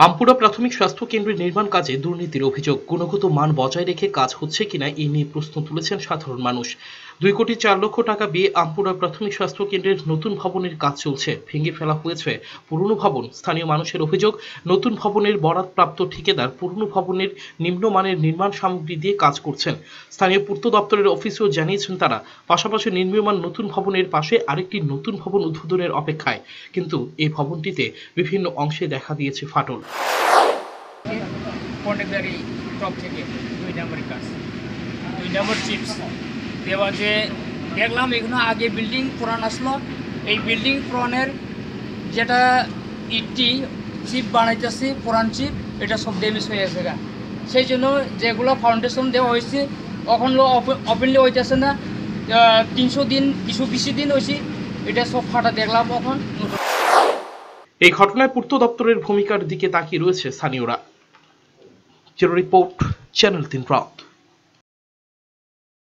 আমপুরা প্রাথমিক স্বাস্থ্য কেন্দ্রের নির্মাণ কাজে দুর্নীতির অভিযোগ। গুণগত মান বজায় রেখে কাজ হচ্ছে কিনা এই নিয়ে প্রশ্ন তুলেছেন সাধারণ মানুষ। দুই কোটি চার লক্ষ টাকা দিয়ে আমপুরা প্রাথমিক স্বাস্থ্য কেন্দ্রের নতুন ভবনের কাজ চলছে। ভেঙে ফেলা হয়েছে পুরনো ভবন। স্থানীয় মানুষের অভিযোগ, নতুন ভবনের বরাদপ্রাপ্ত ঠিকাদার পুরনো ভবনের নিম্নমানের নির্মাণ সামগ্রী দিয়ে কাজ করছেন। স্থানীয় পূর্ত দপ্তরের অফিসেও জানিয়েছেন তারা, পাশাপাশি নির্মীয়মান নতুন ভবনের পাশে আরেকটি নতুন ভবন উদ্বোধনের অপেক্ষায়। কিন্তু এই ভবনটিতে বিভিন্ন অংশে দেখা দিয়েছে ফাটল। থেকে দুই নম্বরের কাজ। দুই নম্বর চিপস। দেওয়া যে দেখলাম এগুলো আগে বিল্ডিং পুরান আসলো। এই বিল্ডিং পুরানের যেটা ইটটি চিপ বানাইতেছি, পুরান চিপ এটা সব ড্যামেজ হয়ে গেছে গা। সেই জন্য যেগুলো ফাউন্ডেশন দেওয়া হয়েছে, এখন ওপেনলি হইতেছে না। তিনশো দিন, কিছু বেশি দিন হয়েছে, এটা সব ফাটা দেখলাম নতুন এই ঘটনায় পূর্ত দপ্তরের ভূমিকার দিকে তাকিয়ে রয়েছে স্থানীয়রা। রিপোর্ট, চ্যানেল তিন রাত